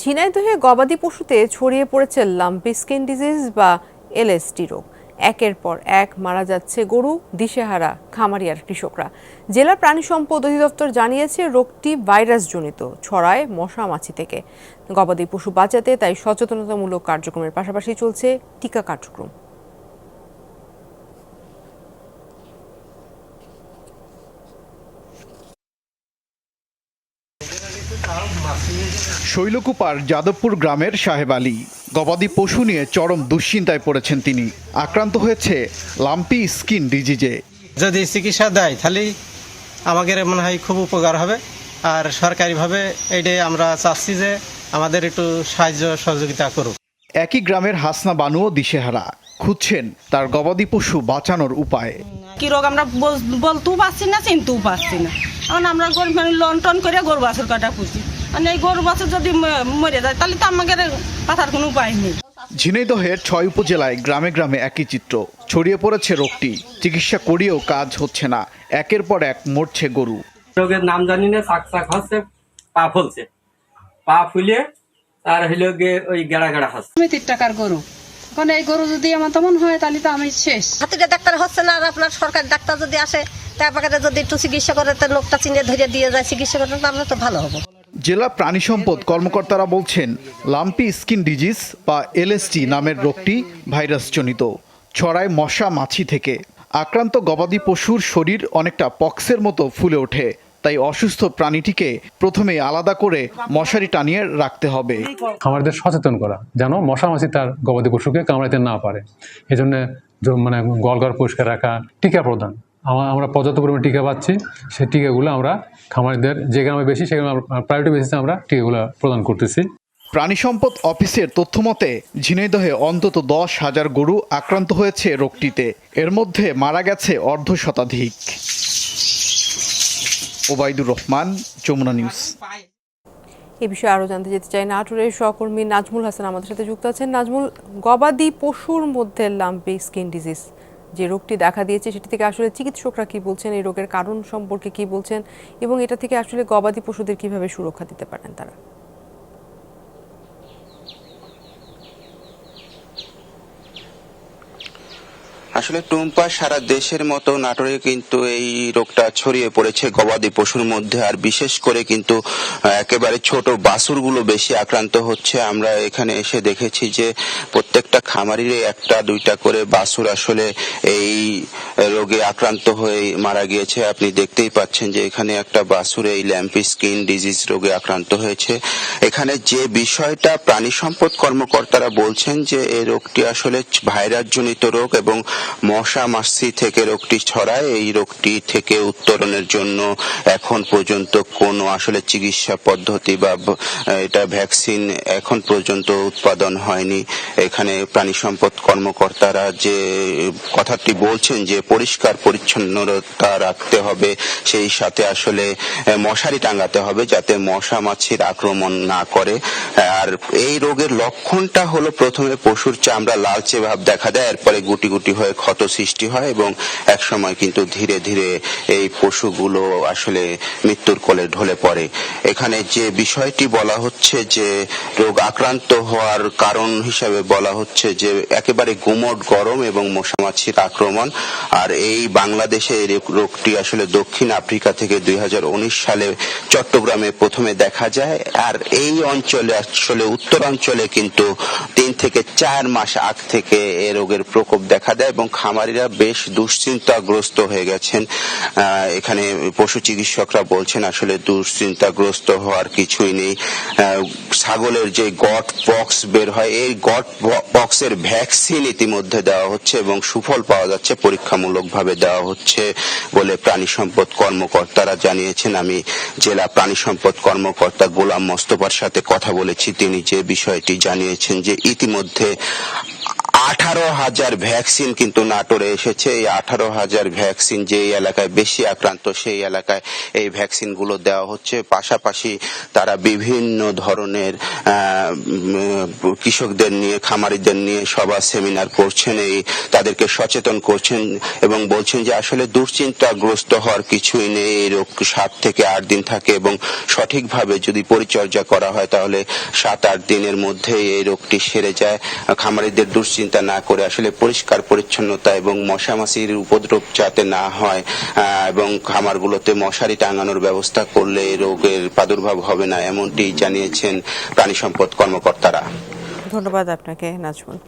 ঝিনাইদহে গবাদি পশুতে ছড়িয়ে পড়েছে লাম্পি স্কিন ডিজিজ বা এলএসটি রোগ। একের পর এক মারা যাচ্ছে গরু, দিশেহারা, খামারিয়ার কৃষকরা। জেলা প্রাণী সম্পদ অধিদপ্তর জানিয়েছে রোগটি ভাইরাসজনিত, ছড়ায় মশা মাছি থেকে। গবাদি পশু বাঁচাতে তাই সচেতনতামূলক কার্যক্রমের পাশাপাশি চলছে টিকা কার্যক্রম। শৈলকুপার যাদবপুর গ্রামের সাহেব আলী। গবাদি পশু নিয়ে চরম দুশ্চিন্তায় পড়েছেন তিনি। আক্রান্ত হয়েছে লাম্পি স্কিন ডিজিজে। যদি চিকিৎসা দেয় তাহলেই আমাদের মনে হয় খুব উপকার হবে। আর সরকারিভাবে এইটাই আমরা চাচ্ছি যে আমাদের একটু সাহায্য সহযোগিতা করুক। একই গ্রামের হাসনা বানুও দিশেহারা। খুঁজছেন তার গবাদি পশু বাঁচানোর উপায়। কি রোগ আমরা বল- বলতেও পারছি না চিনতেও পারছি না। এখন আমরা গরু মানে লন টন করে গরু বাছুর কাটা পুষি মানে এই গরু বাছুর যদি মরে যায় তাহলে তো আমাদের পাথার কোনো উপায় নেই। ঝিনাইদহের ছয় উপজেলায় গ্রামে গ্রামে একই চিত্র। ছড়িয়ে পড়েছে রোগটি। চিকিৎসা করিয়েও কাজ হচ্ছে না। একের পর এক মরছে গরু। রোগের নাম জানি না শাক শাক হচ্ছে পা ফুলছে। পা ফুলে তার হইল গিয়ে ওই গেড়া গেড়া হচ্ছে। সমিতির টাকার গরু। এখন এই গরু যদি আমার তেমন হয় তাহলে তো আমি শেষ। হাতিটা ডাক্তার হচ্ছে না আর আপনার সরকারি ডাক্তার যদি আসে তারপরে যদি একটু চিকিৎসা করে তো লোকটা চিনে ধরে দিয়ে যায় চিকিৎসা করতে আমরা তো ভালো হব। জেলা প্রাণী সম্পদ কর্মকর্তারা বলছেন লাম্পি স্কিন ডিজিজ বা এলএসটি নামের রোগটি ভাইরাসজনিত। ছড়ায় মশা মাছি থেকে। আক্রান্ত গবাদি পশুর শরীর অনেকটা পক্সের মতো ফুলে ওঠে। তাই অসুস্থ প্রাণীটিকে প্রথমে আলাদা করে মশারি টানিয়ে রাখতে হবে। খামারিদের সচেতন করা যেন মশামাছি তার গবাদি পশুকে কামড়াতে না পারে। এই জন্য মানে গলঘর পরিষ্কার রাখা টিকা প্রদান। আমরা পর্যাপ্ত পরিমাণে টিকা পাচ্ছি সেই টিকাগুলো আমরা খামারিদের যে গ্রামে বেশি সেখানে প্রায়োরিটি বেসিসে আমরা টিকাগুলো প্রদান করতেছি। প্রাণী সম্পদ অফিসের তথ্যমতে ঝিনাইদহে অন্তত দশ হাজার গরু আক্রান্ত হয়েছে রোগটিতে। এর মধ্যে মারা গেছে অর্ধ শতাধিক। ওবায়দুর রহমান যমুনা নিউজ। এ বিষয়ে আরও জানতে যেতে চাই নাটোরের সহকর্মী নাজমুল হাসান আমাদের সাথে যুক্ত আছেন। নাজমুল গবাদি পশুর মধ্যে লাম্পি স্কিন ডিজিজ যে রোগটি দেখা দিয়েছে, সেটি থেকে আসলে চিকিৎসকরা কি বলছেন, এই রোগের কারণ সম্পর্কে কি বলছেন এবং এটা থেকে আসলে গবাদি পশুদের কীভাবে সুরক্ষা দিতে পারেন তারা? আসলে টুম্পা সারা দেশের মতো নাটোরে কিন্তু এই রোগটা ছড়িয়ে পড়েছে, গবাদি পশুর মধ্যে। আর বিশেষ করে কিন্তু একেবারে ছোট বাছুরগুলো বেশি আক্রান্ত হচ্ছে। আমরা এখানে এসে দেখেছি যে, প্রত্যেকটা খামারিরে একটা, দুইটা করে বাছুর আসলে এই রোগে আক্রান্ত হয়ে মারা গিয়েছে। আপনি দেখতেই পাচ্ছেন যে, এখানে একটা বাছুর এই ল্যাম্পি স্কিন ডিজিজ রোগে আক্রান্ত হয়েছে। এখানে যে বিষয়টা প্রাণী সম্পদ কর্মকর্তারা বলছেন যে, এই রোগটি আসলে ভাইরাস জনিত রোগ এবং মশা মাছি থেকে রোগটি ছড়ায়। এই রোগটি থেকে উত্তরণের জন্য এখন পর্যন্ত কোনো আসলে চিকিৎসা পদ্ধতি বা এটা ভ্যাকসিন এখন পর্যন্ত উৎপাদন হয়নি। এখানে প্রাণী সম্পদ কর্মকর্তারা যে কথাটি বলছেন যে পরিষ্কার, পরিচ্ছন্নতা রাখতে হবে, সেই সাথে আসলে মশারি টাঙাতে হবে যাতে মশা মাছির আক্রমণ না করে। আর এই রোগের লক্ষণটা হলো প্রথমে পশুর চামড়া লালচে ভাব দেখা দেয়, এরপরে গুটি গুটি হয়ে ক্ষত সৃষ্টি হয় এবং এক সময় কিন্তু ধীরে ধীরে এই পশুগুলো আসলে মৃত্যুর কোলে ঢলে পড়ে। এখানে যে বিষয়টি বলা হচ্ছে যে রোগ আক্রান্ত হওয়ার কারণ হিসাবে বলা হচ্ছে যে একেবারে গুমট গরম এবং মশামাছির আক্রমণ। আর এই বাংলাদেশে এই রোগটি আসলে দক্ষিণ আফ্রিকা থেকে দুই হাজার উনিশ সালে চট্টগ্রামে প্রথমে দেখা যায়। আর এই অঞ্চলে, আসলে উত্তরাঞ্চলে কিন্তু তিন থেকে চার মাস আগ থেকে এ রোগের প্রকোপ দেখা দেয় খামারিরা বেশ দুশ্চিন্তাগ্রস্ত হয়ে গেছেন। এখানে পশু চিকিৎসকরা বলছেন, আসলে দুশ্চিন্তাগ্রস্ত হওয়ার কিছুই নেই। ছাগলের যে গট পক্স বের হয়, এই গট পক্সের ভ্যাকসিন ইতিমধ্যে দেওয়া হচ্ছে এবং সুফল পাওয়া যাচ্ছে, পরীক্ষামূলকভাবে দেওয়া হচ্ছে বলে প্রাণী সম্পদ কর্মকর্তারা জানিয়েছেন। আমি জেলা প্রাণী সম্পদ কর্মকর্তা গোলাম মস্তফার সাথে কথা বলেছি। তিনি যে বিষয়টি জানিয়েছেন যে ইতিমধ্যে আঠারো হাজার ভ্যাকসিন কিন্তু নাটোরে এসেছে। এই আঠারো হাজার ভ্যাকসিন যে এলাকায় বেশি আক্রান্ত, সেই এলাকায় এই ভ্যাকসিনগুলো দেওয়া হচ্ছে। পাশাপাশি তারা বিভিন্ন ধরনের কৃষকদের নিয়ে, খামারিদের নিয়ে সভা, সেমিনার করছেন, এই তাদেরকে সচেতন করছেন এবং বলছেন যে আসলে দুশ্চিন্তাগ্রস্ত হওয়ার কিছুই নেই, এই রোগ সাত থেকে আট দিন থাকে এবং সঠিকভাবে যদি পরিচর্যা করা হয় তাহলে সাত আট দিনের মধ্যে এই রোগটি সেরে যায়। খামারিদের দুশ্চিন্তা না করে আসলে পরিষ্কার পরিচ্ছন্নতা এবং মশামাছির উপদ্রব যাতে না হয় এবং খামারগুলোতে মশারি টাঙানোর ব্যবস্থা করলে রোগের প্রাদুর্ভাব হবে না, এমনটি জানিয়েছেন প্রাণী সম্পদ কর্মকর্তারা। ধন্যবাদ আপনাকে, নাজমুল।